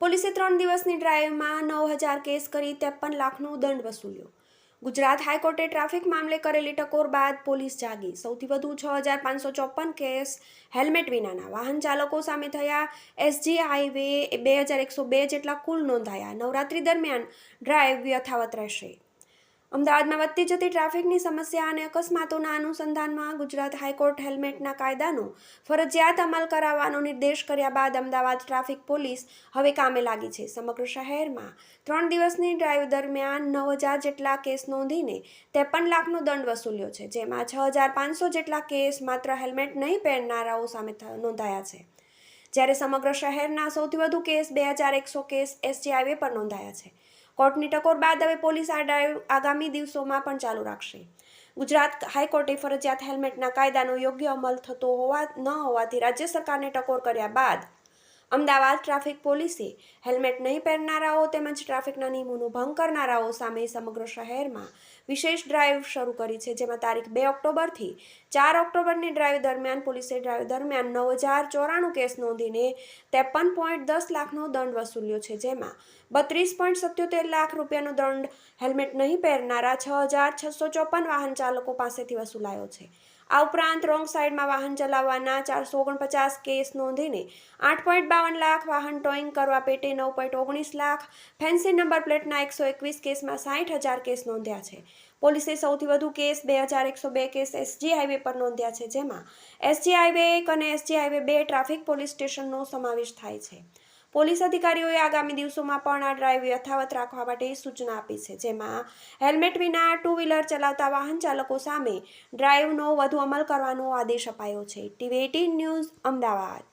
પોલીસે ત્રણ દિવસની ડ્રાઈવમાં નવ હજાર કેસ કરી ત્રેપન લાખનો દંડ વસૂલ્યો. ગુજરાત હાઈકોર્ટે ટ્રાફિક મામલે કરેલી ટકોર બાદ પોલીસ જાગી. સૌથી વધુ છ હજાર પાંચસો ચોપન કેસ હેલ્મેટ વિનાના વાહન ચાલકો સામે થયા. એસજી હાઈવે બે હજાર એકસો બે જેટલા કુલ નોંધાયા. નવરાત્રી દરમિયાન ડ્રાઈવ યથાવત રહેશે. અમદાવાદમાં વધતી જતી ટ્રાફિકની સમસ્યા અને અકસ્માતોના અનુસંધાનમાં ગુજરાત હાઈકોર્ટ હેલ્મેટના કાયદાનો ફરજિયાત અમલ કરાવવાનો નિર્દેશ કર્યા બાદ અમદાવાદ ટ્રાફિક પોલીસ હવે કામે લાગી છે. સમગ્ર શહેરમાં ત્રણ દિવસની ડ્રાઈવ દરમિયાન નવ હજાર જેટલા કેસ નોંધીને ત્રેપન લાખનો દંડ વસૂલ્યો છે, જેમાં છ હજાર પાંચસો જેટલા કેસ માત્ર હેલ્મેટ નહીં પહેરનારાઓ સામે નોંધાયા છે. જ્યારે સમગ્ર શહેરના સૌથી વધુ કેસ બે હજાર એકસો કેસ એસટી હાઈવે પર નોંધાયા છે. કોર્ટની ટકોર બાદ હવે પોલીસ આ ડ્રાઈવ આગામી દિવસોમાં પણ ચાલુ રાખશે. ગુજરાત હાઈકોર્ટે ફરજિયાત હેલ્મેટના કાયદાનો યોગ્ય અમલ થતો હોવા ન હોવાથી રાજ્ય સરકારને ટકોર કર્યા બાદ અમદાવાદ ટ્રાફિક પોલીસે હેલ્મેટ નહીં પહેરનારાઓ તેમજ ટ્રાફિકના નિયમોનો ભંગ કરનારાઓ સામે સમગ્ર શહેરમાં વિશેષ ડ્રાઈવ શરૂ કરી છે, જેમાં તારીખ બે ઓક્ટોબરથી ચાર ઓક્ટોબરની ડ્રાઈવ દરમિયાન પોલીસે ડ્રાઈવ દરમિયાન નવ હજાર ચોરાણું કેસ નોંધીને ત્રેપન પોઈન્ટ દસ લાખનો દંડ વસૂલ્યો છે, જેમાં બત્રીસ પોઈન્ટ સત્યોતેર લાખ રૂપિયાનો દંડ હેલ્મેટ નહીં પહેરનારા છ હજાર છસો ચોપન વાહન ચાલકો પાસેથી વસૂલાયો છે. આ ઉપરાંત રોંગ સાઈડમાં વાહન ચલાવવાના ચારસો ઓગણપચાસ કેસ નોંધીને આઠ પોઈન્ટ બાવન લાખ વાહન ટોઈંગ કરવા પેટે નવ પોઈન્ટ ઓગણીસ લાખ. ફેન્સી નંબર પ્લેટના એકસો એકવીસ કેસમાં સાઠ હજાર કેસ નોંધ્યા છે. પોલીસે સૌથી વધુ કેસ બે હજાર એકસો બે કેસ એસજી હાઈવે પર નોંધ્યા છે, જેમાં એસજી હાઈવે એક અને એસજી હાઈવે બે ટ્રાફિક પોલીસ સ્ટેશનનો સમાવેશ થાય છે. પોલીસ અધિકારીઓએ આગામી દિવસોમાં પણ આ ડ્રાઈવ યથાવત રાખવા માટે સૂચના આપી છે, જેમાં હેલ્મેટ વિના ટુ વ્હીલર ચલાવતા વાહન ચાલકો સામે ડ્રાઈવનો વધુ અમલ કરવાનો આદેશ અપાયો છે. TV eighteen news Ahmedabad.